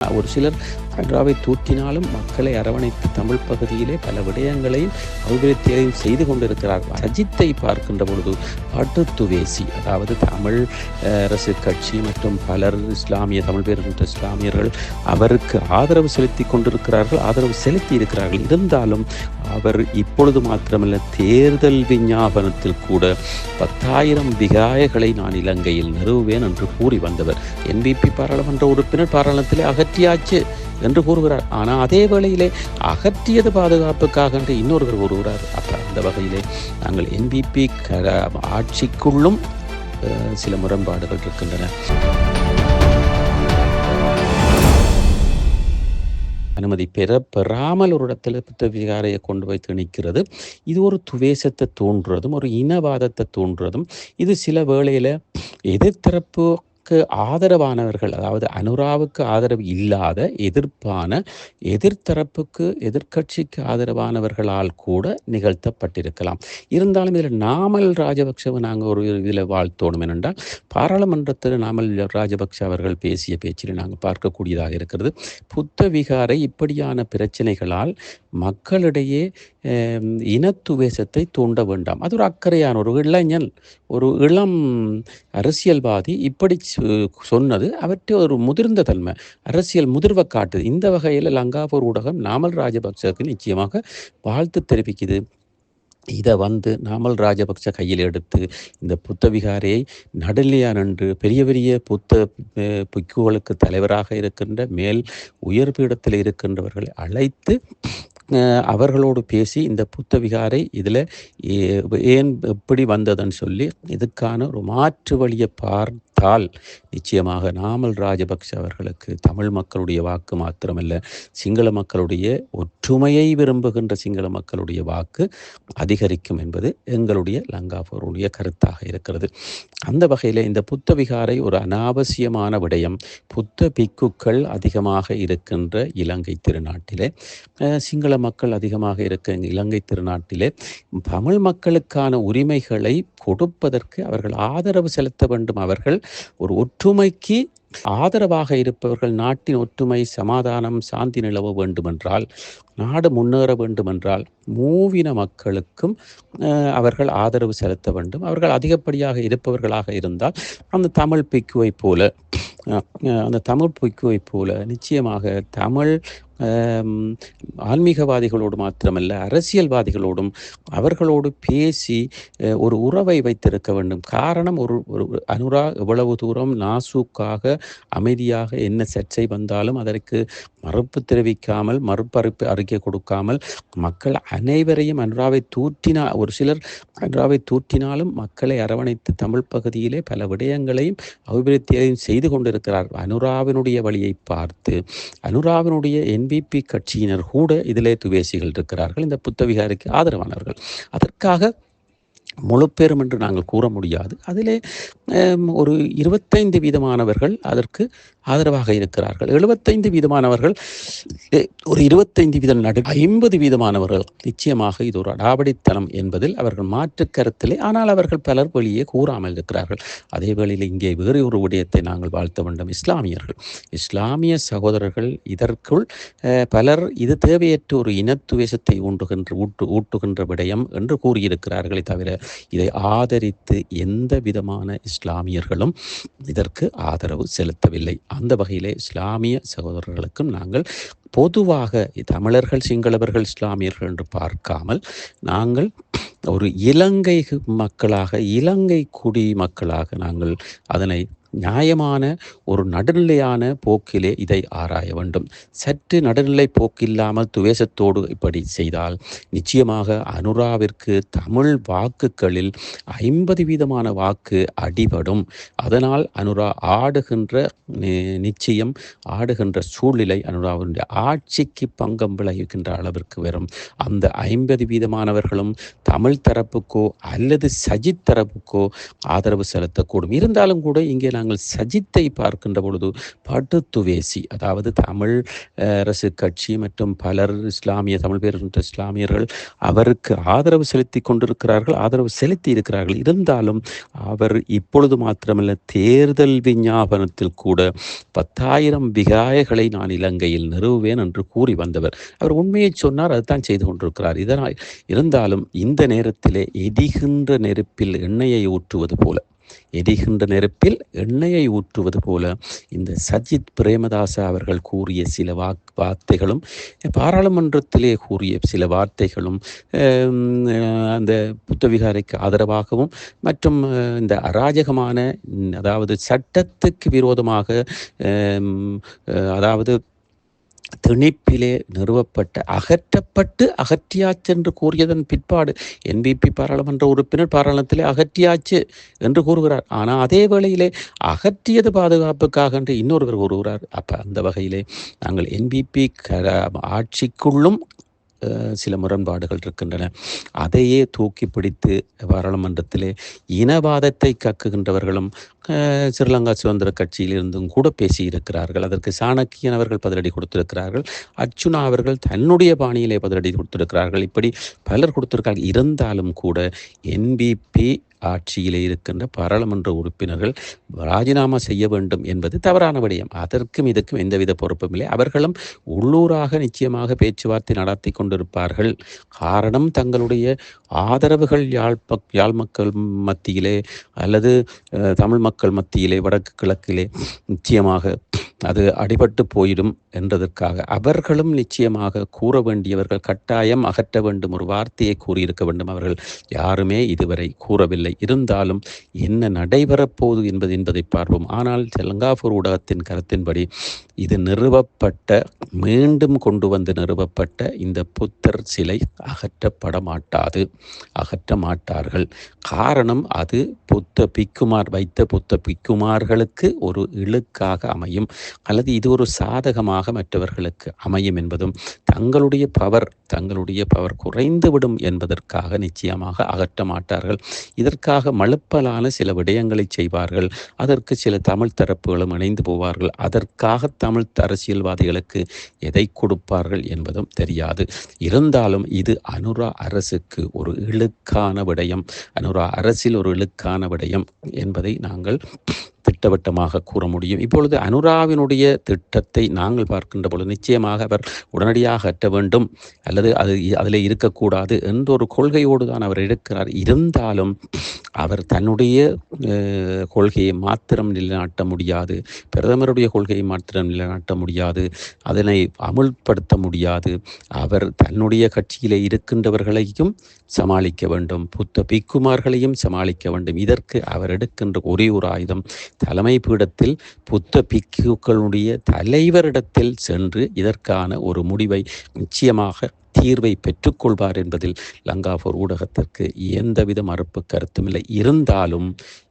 ஒரு சிலர் ஆக்ராவை தூக்கினாலும் மக்களை அரவணைத்து தமிழ் பகுதியிலே பல விடயங்களையும் அபிவிருத்தியையும் செய்து கொண்டிருக்கிறார் அஜித்தை பார்க்கின்ற பொழுது பட்டுத்துவேசி அதாவது தமிழ் அரசு கட்சி மற்றும் பலர் இஸ்லாமிய தமிழ் பேருகின்ற இஸ்லாமியர்கள் அவருக்கு ஆதரவு செலுத்தி கொண்டிருக்கிறார்கள் ஆதரவு செலுத்தி இருக்கிறார்கள். இருந்தாலும் அவர் இப்பொழுது மாத்திரமல்ல தேர்தல் விஞ்ஞாபனத்தில் கூட பத்தாயிரம் விகாயகளை நான் இலங்கையில் நிறுவுவேன் என்று கூறி வந்தவர். என்பிபி பாராளுமன்ற உறுப்பினர் பாராளுமன்றத்திலே அகற்றியாச்சு என்று கூறுகிறார். ஆனால் அதே வேளையிலே அகற்றியது பாதுகாப்புக்காக என்று இன்னொருவர் கூறுகிறார். அப்போ அந்த வகையிலே நாங்கள் என்பிபி ஆட்சிக்குள்ளும் சில முரண்பாடுகள் இருக்கின்றன. அனுமதி பெற பெறாமல் ஒரு இடத்துல புத்த விகாரையை கொண்டு போய் திணிக்கிறது. இது ஒரு துவேஷத்தை தோன்றுறதும் ஒரு இனவாதத்தை தோன்றுறதும் இது சில வேளையில் எதிர்த்தரப்புக்கு ஆதரவானவர்கள் அதாவது அனுராவுக்கு ஆதரவு இல்லாத எதிர்ப்பான எதிர்த்தரப்புக்கு எதிர்க்கட்சிக்கு ஆதரவானவர்களால் கூட நிகழ்த்தப்பட்டிருக்கலாம். இருந்தாலும் இதில் நாமல் ராஜபக்சவை நாங்கள் ஒரு இதில் வாழ்த்தோணும் என்னென்றால் பாராளுமன்றத்தில் நாமல் ராஜபக்ஷ அவர்கள் பேசிய பேச்சில் நாங்கள் பார்க்கக்கூடியதாக இருக்கிறது. புத்த விகாரை இப்படியான பிரச்சனைகளால் மக்களிடையே இனத்துவேசத்தை இனத்துவேஷத்தை தூண்ட வேண்டாம் அது ஒரு அக்கறையான ஒரு இளைஞன் ஒரு இளம் அரசியல்வாதி இப்படி சொ- சொன்னது அவற்றை ஒரு முதிர்ந்த தன்மை அரசியல் முதிர்வை காட்டுது இந்த வகையில் லங்காபூர் ஊடகம் நாமல் ராஜபக்சவுக்கு நிச்சயமாக வாழ்த்து தெரிவிக்குது இதை வந்து நாமல் ராஜபக்ச கையில் எடுத்து இந்த புத்த விகாரையை நடுநிலையா நின்று பெரிய பெரிய புத்த பிக்குகளுக்கு தலைவராக இருக்கின்ற மேல் உயர் பீடத்தில் இருக்கின்றவர்களை அழைத்து அவர்களோடு பேசி இந்த புத்த விகாரை இதில் ஏன் எப்படி வந்ததுன்னு சொல்லி இதுக்கான ஒரு மாற்று வழியை பார்த்தால் நிச்சயமாக நாமல் ராஜபக்ஷ அவர்களுக்கு தமிழ் மக்களுடைய வாக்கு மாத்திரமல்ல சிங்கள மக்களுடைய ஒற்றுமையை விரும்புகின்ற சிங்கள மக்களுடைய வாக்கு அதிகரிக்கும் என்பது எங்களுடைய லங்காபோருடைய கருத்தாக இருக்கிறது. அந்த வகையில் இந்த புத்த விகாரை ஒரு அனாவசியமான விடயம். புத்த பிக்குக்கள் அதிகமாக இருக்கின்ற இலங்கை திருநாட்டிலே சிங்கள மக்கள் அதிகமாக இருக்க இலங்கை திருநாட்டிலே தமிழ் மக்களுக்கான உரிமைகளை கொடுப்பதற்கு அவர்கள் ஆதரவு செலுத்த வேண்டும். அவர்கள் ஒரு ஒற்றுமைக்கு ஆதரவாக இருப்பவர்கள் நாட்டின் ஒற்றுமை சமாதானம் சாந்தி நிலவ வேண்டுமென்றால் நாடு முன்னேற வேண்டுமென்றால் மூவின மக்களுக்கும் அவர்கள் ஆதரவு செலுத்த வேண்டும். அவர்கள் அதிகப்படியாக இருப்பவர்களாக இருந்தால் அந்த தமிழ் பிக்குவை போல அந்த தமிழ் பிக்குவை போல நிச்சயமாக தமிழ் ஆன்மீகவாதிகளோடு மாத்திரமல்ல அரசியல்வாதிகளோடும் அவர்களோடு பேசி ஒரு உறவை வைத்திருக்க வேண்டும். காரணம் ஒரு ஒரு அனுரா எவ்வளவு தூரம் நாசூக்காக அமைதியாக என்ன சர்ச்சை வந்தாலும் அதற்கு மறுப்பு தெரிவிக்காமல் மறுப்பறிப்பு அறிக்கை கொடுக்காமல் மக்கள் அனைவரையும் அனுராவை தூற்றினா ஒரு சிலர் அனுராவை தூற்றினாலும் மக்களை அரவணைத்து தமிழ் பகுதியிலே பல விடயங்களையும் அபிவிருத்தியையும் செய்து கொண்டிருக்கிறார் அனுராவினுடைய வழியை பார்த்து அனுராவினுடைய என் என்பிபி கட்சியினர் கூட இதிலே துவேசிகள் இருக்கிறார்கள். இந்த புத்தவிகாரிக்கு ஆதரவானவர்கள். அதற்காக முழுப்பெரும் என்று நாங்கள் கூற முடியாது. அதிலே ஒரு இருபத்தைந்து வீதமானவர்கள் அதற்கு ஆதரவாக இருக்கிறார்கள். எழுபத்தைந்து வீதமானவர்கள் ஒரு இருபத்தைந்து வீதம் நடு ஐம்பது வீதமானவர்கள் நிச்சயமாக இது ஒரு அடாவடித்தனம் என்பதில் அவர்கள் மாற்று கருத்திலே ஆனால் அவர்கள் பலர் வெளியே கூறாமல் இருக்கிறார்கள். அதே வேளையில் இங்கே வேறு ஒரு விடயத்தை நாங்கள் வாழ்த்த வேண்டும். இஸ்லாமியர்கள் இஸ்லாமிய சகோதரர்கள் இதற்குள் பலர் இது தேவையற்ற ஒரு இனத்துவேஷத்தை ஊட்டுகின்ற ஊட்டு ஊட்டுகின்ற விடயம் என்று கூறியிருக்கிறார்களே தவிர இதை ஆதரித்து எந்த விதமான இஸ்லாமியர்களும் இதற்கு ஆதரவு செலுத்தவில்லை. அந்த வகையிலே இஸ்லாமிய சகோதரர்களுக்கும் நாங்கள் பொதுவாக தமிழர்கள் சிங்களவர்கள் இஸ்லாமியர்கள் என்று பார்க்காமல் நாங்கள் ஒரு இலங்கை மக்களாக இலங்கை குடி மக்களாக நாங்கள் அதனை நியாயமான ஒரு நடுநிலையான போக்கிலே இதை ஆராய வேண்டும். சற்று நடுநிலை போக்கில்லாமல் துவேஷத்தோடு இப்படி செய்தால் நிச்சயமாக அனுராவிற்கு தமிழ் வாக்குகளில் ஐம்பது வீதமான வாக்கு அடிபடும். அதனால் அனுரா ஆடுகின்ற நி- நிச்சயம் ஆடுகின்ற சூழ்நிலை அனுராவினுடைய ஆட்சிக்கு பங்கம் விளைவிக்கின்ற அளவிற்கு வரும். அந்த ஐம்பது வீதமானவர்களும் தமிழ் தரப்புக்கோ அல்லது சஜித் தரப்புக்கோ ஆதரவு செலுத்தக்கூடும். இருந்தாலும் கூட இங்கே நாங்கள் சஜித்தை பார்க்கின்ற பொழுது படுத்துவேசி. அதாவது தமிழ் அரசு கட்சி மற்றும் பலர் இஸ்லாமிய தமிழ் பேருகின்ற இஸ்லாமியர்கள் அவருக்கு ஆதரவு செலுத்தி கொண்டிருக்கிறார்கள் ஆதரவு செலுத்தி இருக்கிறார்கள். இருந்தாலும் அவர் இப்பொழுது மாத்திரமல்ல தேர்தல் விஞ்ஞாபனத்தில் கூட பத்தாயிரம் விகாயகளை நான் இலங்கையில் நிறுவுவேன் என்று கூறி வந்தவர். அவர் உண்மையை சொன்னார் அதுதான் செய்து கொண்டிருக்கிறார். இதனால் இருந்தாலும் இந்த நேரத்திலே எரிகின்ற நெருப்பில் எண்ணெயை ஊற்றுவது போல. எரிகின்ற நெருப்பில் எண்ணெயை ஊற்றுவது போல இந்த சஜித் பிரேமதாச அவர்கள் கூறிய சில வாக் வார்த்தைகளும் பாராளுமன்றத்திலே கூறிய சில வார்த்தைகளும் அந்த புத்தவிகாரைக்கு ஆதரவாகவும் மற்றும் இந்த அராஜகமான அதாவது சட்டத்துக்கு விரோதமாக அதாவது திணிப்பிலே நிறுவப்பட்ட அகற்றப்பட்டு அகற்றியாச்சு என்று கூறியதன் பிற்பாடு என்பிபி பாராளுமன்ற உறுப்பினர் பாராளுமன்றத்திலே அகற்றியாச்சு என்று கூறுகிறார். ஆனால் அதே வேளையிலே அகற்றியது பாதுகாப்புக்காக என்று இன்னொருவர் கூறுகிறார். அப்போ அந்த வகையிலே நாங்கள் என்பிபி ஆட்சிக்குள்ளும் சில முரண்பாடுகள் இருக்கின்றன. அதையே தூக்கி பிடித்து பாராளுமன்றத்திலே இனவாதத்தை கக்குகின்றவர்களும் ஸ்ரீலங்கா சுதந்திர கட்சியிலிருந்தும் கூட பேசியிருக்கிறார்கள். அதற்கு சாணக்கியன் அவர்கள் பதிலடி கொடுத்திருக்கிறார்கள். அர்ச்சுனா அவர்கள் தன்னுடைய பாணியிலே பதிலடி கொடுத்திருக்கிறார்கள். இப்படி பலர் கொடுத்திருக்கார்கள் இருந்தாலும் கூட என்பிபி ஆட்சியிலே இருக்கின்ற பாராளுமன்ற உறுப்பினர்கள் ராஜினாமா செய்ய வேண்டும் என்பது தவறான விடயம். அதற்கும் இதற்கும் எந்தவித பொறுப்பும் இல்லை. அவர்களும் உள்ளூராக நிச்சயமாக பேச்சுவார்த்தை நடத்தி கொண்டிருப்பார்கள். காரணம் தங்களுடைய ஆதரவுகள் யாழ் யாழ் மக்கள் மத்தியிலே அல்லது தமிழ் மக்கள் மக்கள் மத்தியிலே வடக்கு கிழக்கிலே நிச்சயமாக அது அடிபட்டு போயிடும் என்றதற்காக. அவர்களும் நிச்சயமாக கூற வேண்டியவர்கள் கட்டாயம் அகற்ற வேண்டும். ஒரு வார்த்தையை கூறியிருக்க வேண்டும் அவர்கள். யாருமே இதுவரை கூறவில்லை. இருந்தாலும் என்ன நடைபெறப்போகுது என்பது என்பதை பார்ப்போம். ஆனால் செலங்காபூர் ஊடகத்தின் கருத்தின்படி இது நிறுவப்பட்ட மீண்டும் கொண்டு வந்து நிறுவப்பட்ட இந்த புத்தர் சிலை அகற்றப்பட மாட்டாது அகற்ற மாட்டார்கள். காரணம் அது புத்த பிக்குமார் வைத்த புத்த பிக்குமார்களுக்கு ஒரு இழுக்காக அமையும். அல்லது இது ஒரு சாதகமாக மற்றவர்களுக்கு அமையும் என்பதும் தங்களுடைய பவர் தங்களுடைய பவர் குறைந்துவிடும் என்பதற்காக நிச்சயமாக அகற்ற மாட்டார்கள். இதற்காக மழுப்பலான சில விடயங்களை செய்வார்கள். அதற்கு சில தமிழ் தரப்புகளும் இணைந்து போவார்கள். அதற்காக தமிழ் அரசியல்வாதிகளுக்கு எதை கொடுப்பார்கள் என்பதும் தெரியாது. இருந்தாலும் இது அனுரா அரசுக்கு ஒரு இழுக்கான விடயம். அனுரா அரசில் ஒரு இழுக்கான விடயம் என்பதை நாங்கள் திட்டவட்டமாக கூற முடியும். இப்பொழுது அனுராவினுடைய திட்டத்தை நாங்கள் பார்க்கின்ற பொழுது நிச்சயமாக அவர் உடனடியாக அற்ற வேண்டும். அல்லது அது அதில் இருக்கக்கூடாது என்ற ஒரு கொள்கையோடு தான் அவர் இருக்கிறார். இருந்தாலும் அவர் தன்னுடைய கொள்கையை மாத்திரம் நிலைநாட்ட முடியாது. பிரதமருடைய கொள்கையை மாத்திரம் நிலைநாட்ட முடியாது. அதனை அமுல்படுத்த முடியாது. அவர் தன்னுடைய கட்சியிலே இருக்கின்றவர்களையும் சமாளிக்க வேண்டும். புத்த பிக்குமார்களையும் சமாளிக்க வேண்டும். இதற்கு அவர் எடுக்கின்ற ஒரே ஒரு ஆயுதம் தலைமை பீடத்தில் புத்த பிக்குகளுடைய தலைவரிடத்தில் சென்று இதற்கான ஒரு முடிவை நிச்சயமாக தீர்வை பெற்றுக்கொள்வார் என்பதில் லங்காபூர் ஊடகத்திற்கு எந்தவித மறுப்பு கருத்துமில்லை இருந்தாலும்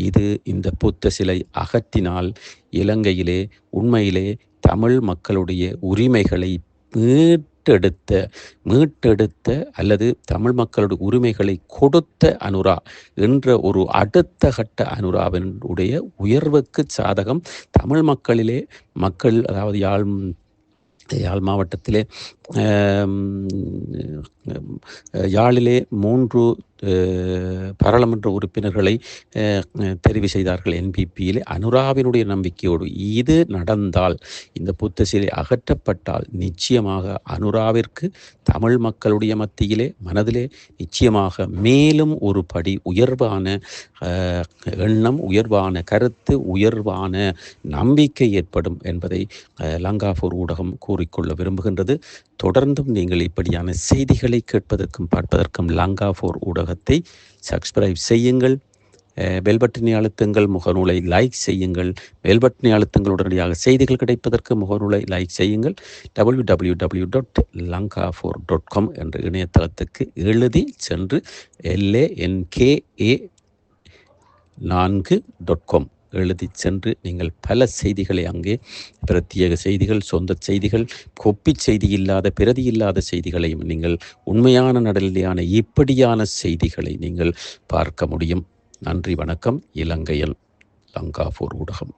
இது இந்த புத்த சிலை அகற்றினால் இலங்கையிலே உண்மையிலே தமிழ் மக்களுடைய உரிமைகளை மீட்டெடுத்த மீட்டெடுத்த அல்லது தமிழ் மக்களுடைய உரிமைகளை கொடுத்த அனுரா என்ற ஒரு அடுத்த கட்ட அனுராவினுடைய உயர்வுக்கு சாதகம் தமிழ் மக்களிலே மக்கள் அதாவது யாழ் யாழ் மாவட்டத்திலே யாழிலே மூன்று பாராளுமன்ற உறுப்பினர்களை தெரிவு செய்தார்கள் என்பிபியிலே அனுராவினுடைய நம்பிக்கையோடு. இது நடந்தால் இந்த புத்த சிலை அகற்றப்பட்டால் நிச்சயமாக அனுராவிற்கு தமிழ் மக்களுடைய மத்தியிலே மனதிலே நிச்சயமாக மேலும் ஒரு படி உயர்வான எண்ணம் உயர்வான கருத்து உயர்வான நம்பிக்கை ஏற்படும் என்பதை லங்காபூர் ஊடகம் கூறிக்கொள்ள விரும்புகின்றது. தொடர்ந்தும் நீங்கள் இப்படியான செய்திகளை கேட்பதற்கும் பார்ப்பதற்கும் லங்காபூர் ஊடகத்தை சப்ஸ்கிரைப் செய்யுங்கள். அஹ், அழுத்துங்கள் முகநூலை லைக் செய்யுங்கள். பெல் அழுத்துங்கள் உடனடியாக செய்திகள் கிடைப்பதற்கு முகநூலை லைக் செய்யுங்கள். W W W dot Lanka four dot com என்ற இணையதளத்துக்கு எழுதி சென்று எல்ஏஎன்கேஏ நான்கு டாட் காம் எழுதி சென்று நீங்கள் பல செய்திகளை அங்கே பிரத்யேக செய்திகள் சொந்த செய்திகள் கொப்பி செய்தி இல்லாத பிரதி இல்லாத செய்திகளையும் நீங்கள் உண்மையான நடுநிலையான இப்படியான செய்திகளை நீங்கள் பார்க்க முடியும். நன்றி வணக்கம். இலங்கையன் லங்காபூர் ஊடகம்.